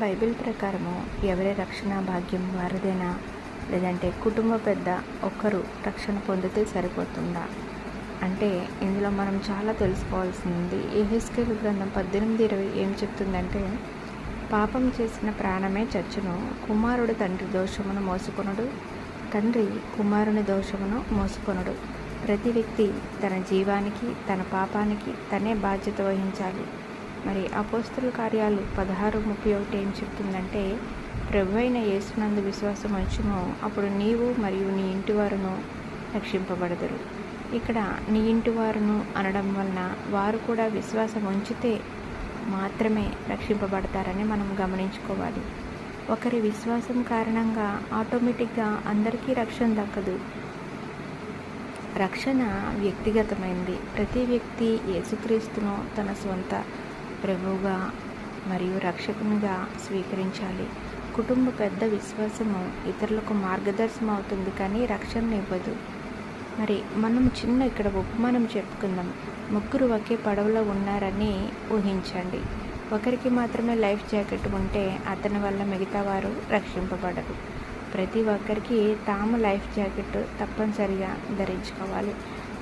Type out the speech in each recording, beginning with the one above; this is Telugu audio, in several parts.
బైబిల్ ప్రకారము ఎవరి రక్షణ భాగ్యం వారిదేనా? లేదంటే కుటుంబ పెద్ద ఒక్కరు రక్షణ పొందితే సరిపోతుందా? అంటే ఇందులో మనం చాలా తెలుసుకోవాల్సింది ఏహెస్కేల్ గ్రంథం పద్దెనిమిది ఇరవై ఏం చెప్తుందంటే పాపం చేసిన ప్రాణమే చచ్చును కుమారుడు తండ్రి దోషమును మోసుకొనుడు తండ్రి కుమారుని దోషమును మోసుకొనుడు. ప్రతి వ్యక్తి తన జీవానికి తన పాపానికి తనే బాధ్యత వహించాలి. మరి అపోస్తుల కార్యాలు పదహారు ముప్పై ఒకటి ఏం చెప్తుందంటే ప్రభు అయిన యేసునందు విశ్వాసం వచ్చును అప్పుడు నీవు మరియు నీ ఇంటి వారును రక్షింపబడదురు. ఇక్కడ నీ ఇంటి వారును అనడం వలన వారు కూడా విశ్వాసం ఉంచితే మాత్రమే రక్షింపబడతారని మనం గమనించుకోవాలి. ఒకరి విశ్వాసం కారణంగా ఆటోమేటిక్గా అందరికీ రక్షణ దక్కదు. రక్షణ వ్యక్తిగతమైంది. ప్రతి వ్యక్తి యేసుక్రీస్తును తన సొంత ప్రభువుగా మరియు రక్షకునిగా స్వీకరించాలి. కుటుంబ పెద్ద విశ్వాసము ఇతరులకు మార్గదర్శనం అవుతుంది కానీ రక్షణ ఇవ్వదు మరి మనం చిన్న ఇక్కడ ఉపమానం చెప్పుకుందాం. ముగ్గురు ఒకే పడవలో ఉన్నారని ఊహించండి. ఒకరికి మాత్రమే లైఫ్ జాకెట్ ఉంటే అతని వల్ల మిగతా వారు రక్షింపబడరు. ప్రతి ఒక్కరికి తాము లైఫ్ జాకెట్ తప్పనిసరిగా ధరించుకోవాలి.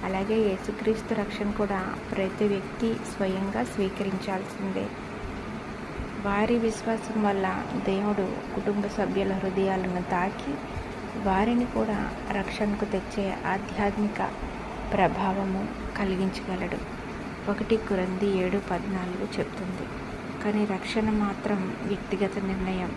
అలాగే యేసుక్రీస్తు రక్షణ కూడా ప్రతి వ్యక్తి స్వయంగా స్వీకరించాల్సిందే. వారి విశ్వాసం వల్ల దేవుడు కుటుంబ సభ్యుల హృదయాలను తాకి వారిని కూడా రక్షణకు తెచ్చే ఆధ్యాత్మిక ప్రభావము కలిగించగలడు. ఒకటి కురంది ఏడు పద్నాలుగు చెప్తుంది. కానీ రక్షణ మాత్రం వ్యక్తిగత నిర్ణయం.